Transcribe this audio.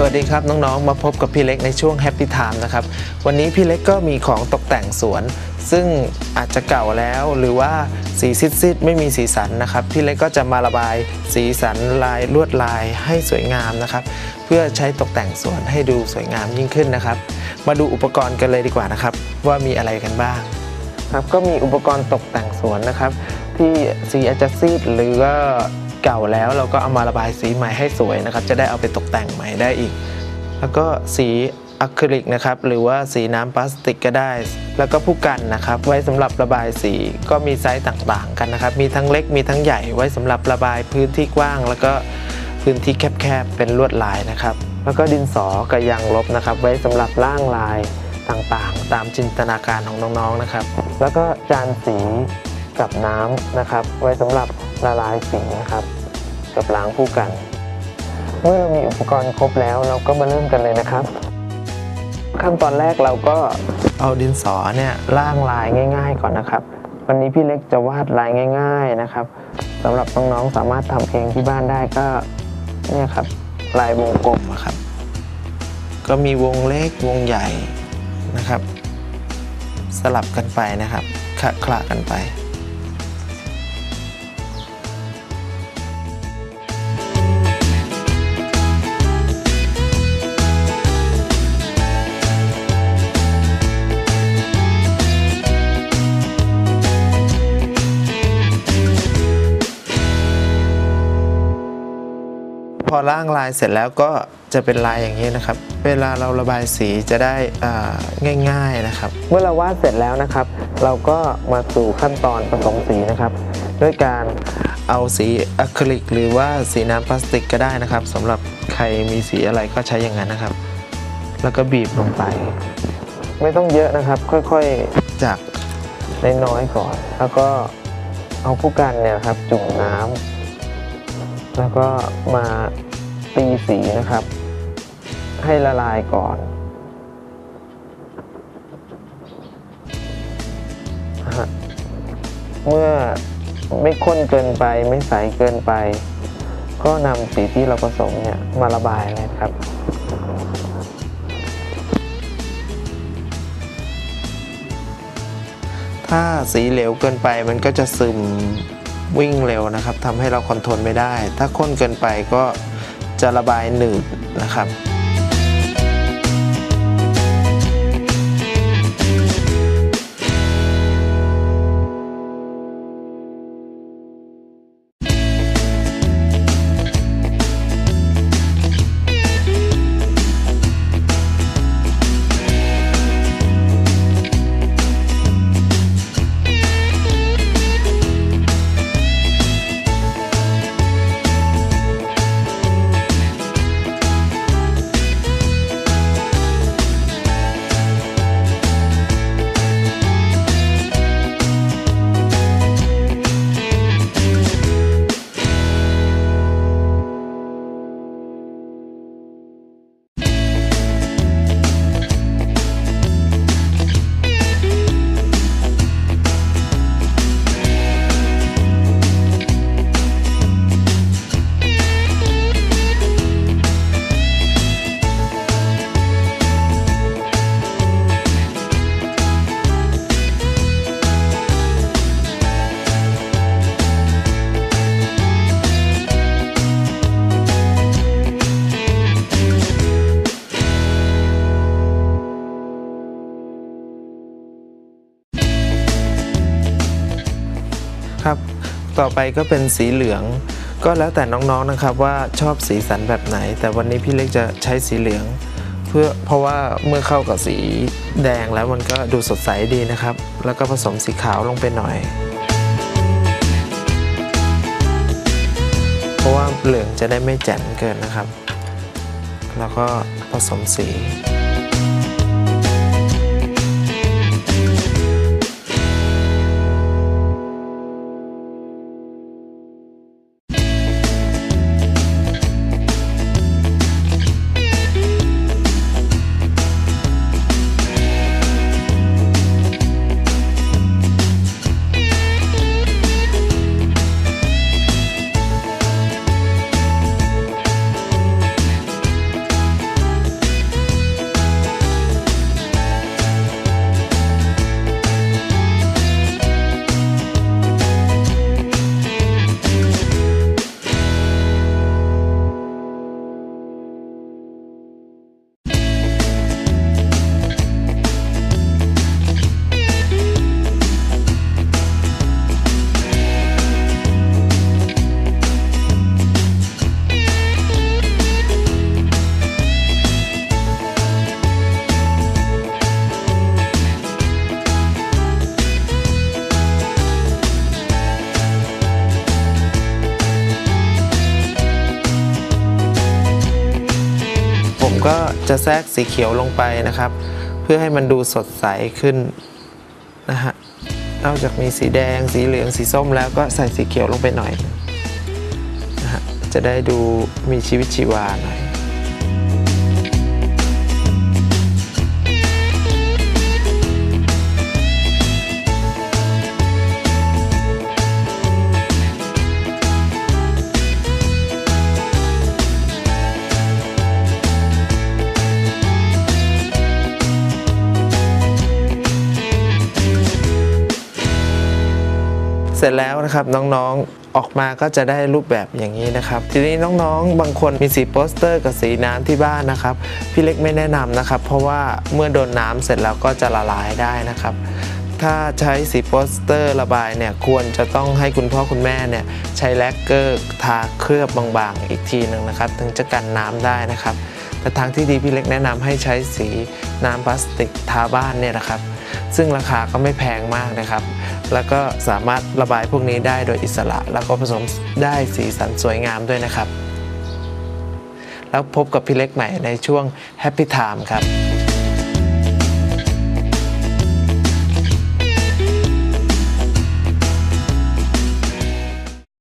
สวัสดีครับน้องๆ มาพบกับพี่เล็กในช่วง Happy Time นะครับ วันนี้พี่เล็กก็มีของตกแต่งสวน ซึ่งอาจจะเก่าแล้วหรือว่าสีซิดๆไม่มีสีสันนะครับ พี่เล็กก็จะมาระบายสีสันลายลวดลายให้สวยงามนะครับ เพื่อใช้ตกแต่งสวนให้ดูสวยงามยิ่งขึ้นนะครับ มาดูอุปกรณ์กันเลยดีกว่านะครับ ว่ามีอะไรกันบ้างครับก็มีอุปกรณ์ตกแต่งสวนนะครับ ที่สีอาจจะซีดหรือว่า เก่าแล้วเราก็เอามาระบายสีใหม่ให้สวยนะครับ จะได้เอาไปตกแต่งใหม่ได้อีก แล้วก็สีอะคริลิกนะครับหรือว่าสีน้ำพลาสติกก็ได้ แล้วก็ผู้กันนะครับ ไว้สำหรับระบายสีก็มีไซส์ต่างๆ กันนะครับ มีทั้งเล็กมีทั้งใหญ่ไว้สำหรับระบายพื้นที่กว้าง แล้วก็พื้นที่แคบๆเป็นลวดลายนะครับ แล้วก็ดินสอกับยางลบนะครับ ไว้สำหรับร่างลายต่างๆ ตามจินตนาการของน้องๆนะครับ แล้วก็จานสีกับน้ำนะครับ ไว้สำหรับ ละลายสีนะครับ กับล้างผู้กัน เมื่อเรามีอุปกรณ์ครบแล้วเราก็มาเริ่มกันเลยนะครับ ขั้นตอนแรกเราก็เอาดินสอเนี่ยล่างลายง่าย ๆ ก่อนนะครับ วันนี้พี่เล็กจะวาดลายง่าย ๆนะครับสำหรับน้องๆสามารถทำเองที่บ้านได้ก็เนี่ยครับลายวงกลมครับ ก็มีวงเล็กวงใหญ่นะครับ สลับกันไปนะครับขะคละกันไป พอล่างลายเสร็จแล้วก็จะเป็นลายอย่างนี้นะครับ เวลาเราระบายสีจะได้ง่ายๆนะครับ เมื่อเราวาดเสร็จแล้วนะครับ เราก็มาสู่ขั้นตอนผสมสีนะครับ ด้วยการเอาสีอะคริลิก หรือว่าสีน้ำพลาสติกก็ได้นะครับสำหรับใครมีสีอะไรก็ใช้อย่างนั้นนะครับ แล้วก็บีบลงไป ไม่ต้องเยอะนะครับ ค่อยๆจากน้อยๆก่อน แล้วก็เอาผู้กันเนี่ยครับจุ่มน้ำ แล้วก็มาตีสีนะครับ ให้ละลายก่อนเมื่อไม่ข้นเกินไปไม่ใสเกินไป ก็นำสีที่เราผสมเนี่ยมาระบายเลยครับถ้าสีเหลวเกินไปมันก็จะซึม วิ่งเร็วนะครับทำให้เราคอนโทรลไม่ได้ ถ้าข้นเกินไปก็จะระบายหนืดนะครับ ต่อไปก็เป็นสีเหลือง ก็แล้วแต่น้องๆนะครับว่าชอบสีสันแบบไหน แต่วันนี้พี่เล็กจะใช้สีเหลือง เพื่อเพราะว่าเมื่อเข้ากับสีแดงแล้วมันก็ดูสดใสดีนะครับ แล้วก็ผสมสีขาวลงไปหน่อย เพราะว่าเหลืองจะได้ไม่แจ่มเกินนะครับ แล้วก็ผสมสี จะแทรกสีเขียวลงไปนะครับ เพื่อให้มันดูสดใสขึ้นนะฮะนอกจากมีสีแดง สีเหลืองสีส้มแล้วก็ใส่สีเขียวลงไปหน่อยนะฮะจะได้ดูมีชีวิตชีวาหน่อย เสร็จแล้วนะครับน้องๆออกมาก็จะได้รูปแบบอย่างนี้นะครับ ทีนี้น้องๆ บางคนมีสีโปสเตอร์กับสีน้ำที่บ้านนะครับ พี่เล็กไม่แนะนำนะครับ เพราะว่าเมื่อโดนน้ำเสร็จแล้วก็จะละลายได้นะครับ ถ้าใช้สีโปสเตอร์ระบายเนี่ยควรจะต้องให้คุณพ่อคุณแม่เนี่ยใช้แลกเกอร์ทาเคลือบบางๆ อีกทีหนึ่งนะครับ ถึงจะกันน้ำได้นะครับ แต่ทางที่ดีพี่เล็กแนะนำให้ใช้สีน้ำพลาสติกทาบ้านเนี่ยนะครับ ซึ่งราคาก็ไม่แพงมากนะครับ แล้วก็สามารถระบายพวกนี้ได้โดยอิสระ แล้วก็ผสมได้สีสันสวยงามด้วยนะครับ แล้วพบกับพี่เล็กใหม่ในช่วง Happy Time ครับ